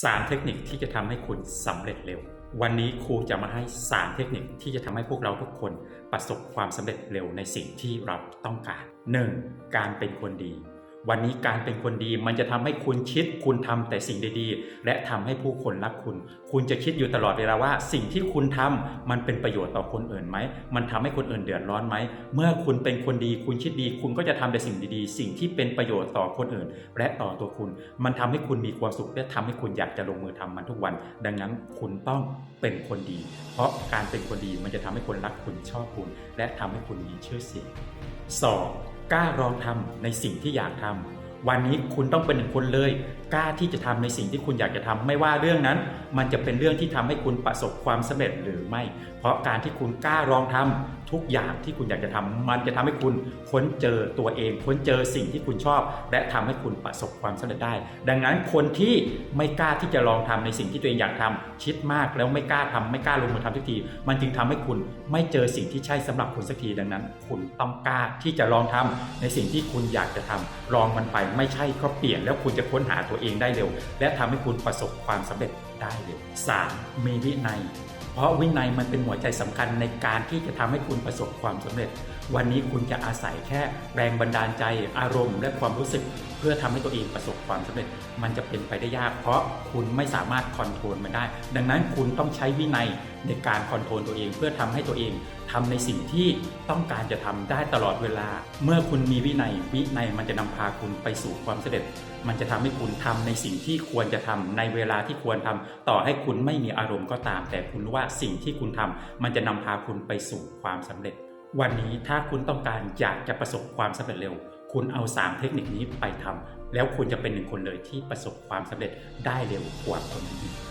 3 เทคนิคที่จะทำให้คุณสำเร็จเร็ว วันนี้ครูจะมาให้ 3 เทคนิคที่จะทำให้พวกเราทุกคนประสบความสำเร็จเร็วในสิ่งที่เราต้องการ 1. การเป็นคนดี วันนี้การเป็นคนดีมันจะทำให้คุณคิดคุณทำแต่สิ่งดีๆ และทำให้ผู้คนรักคุณ คุณจะคิดอยู่ตลอดเวลาว่าสิ่งที่คุณทำมันเป็นประโยชน์ต่อคนอื่นไหม มันทำให้คนอื่นเดือดร้อนไหม เมื่อคุณเป็นคนดี คุณคิดดี คุณก็จะทำแต่สิ่งดีๆ สิ่งที่เป็นประโยชน์ต่อคนอื่น และต่อตัวคุณ มันทำให้คุณมีความสุขและทำให้คุณอยากจะลงมือทำมันทุกวัน ดังนั้นคุณต้องเป็นคนดี เพราะการเป็นคนดีมันจะทำให้คนรักคุณชอบคุณ และทำให้คุณมีชื่อเสียง 2. กล้าลองทำในสิ่งที่อยากทำวันนี้คุณต้องเป็นหนึ่งคนเลย กล้าที่จะทำในสิ่งที่คุณอยากจะทำไม่ว่าเรื่องนั้น มันจะเป็นเรื่องที่ทำให้คุณประสบความสำเร็จหรือไม่ เพราะการที่คุณกล้าลองทำทุกอย่างที่คุณอยากจะทำมันจะทำให้คุณค้นเจอตัวเอง ค้นเจอสิ่งที่คุณชอบ และทำให้คุณประสบความสำเร็จได้ ดังนั้นคนที่ไม่กล้าที่จะลองทำในสิ่งที่ตัวเองอยากทำคิดมากแล้วไม่กล้าทำไม่กล้าลงมือทำสักที มันจึงทำให้คุณไม่เจอสิ่งที่ใช่สำหรับคุณสักทีดังนั้น คุณต้องกล้าที่จะลองทำในสิ่งที่คุณอยากจะทำลองมันไปไม่ใช่ก็เปลี่ยนแล้วคุณจะค้นหาตัวเองได้เร็ว และทำให้คุณประสบความสำเร็จได้เร็ว 3. มีวินัย เพราะวินัยมันเป็นหัวใจสำคัญในการที่จะทำให้คุณประสบความสำเร็จ วันนี้คุณจะอาศัยแค่แรงบันดาลใจ อารมณ์ และความรู้สึก พื่อทำให้ตัวเองประสบความสำเร็จ มันจะเป็นไปได้ยาก เพราะคุณไม่สามารถคอนโทรลมันได้ ดังนั้นคุณต้องใช้วินัยในการคอนโทรลตัวเอง เพื่อทำให้ตัวเองทำในสิ่งที่ต้องการจะทำได้ตลอดเวลา เมื่อคุณมีวินัยวินัยมันจะนำพาคุณไปสู่ความสำเร็จ มันจะทำให้คุณทำในสิ่งที่ควรจะทำในเวลาที่ควรทำต่อให้คุณไม่มีอารมณ์ก็ตาม แต่คุณรู้ว่าสิ่งที่คุณทำมันจะนำพาคุณไปสู่ความสำเร็จ วันนี้ถ้าคุณต้องการอยากจะประสบความสำเร็จเร็ว คุณเอา 3 เทคนิคนี้ไปทำแล้วคุณจะเป็นหนึ่งคนเลยที่ประสบความสำเร็จได้เร็วกว่าคนอื่น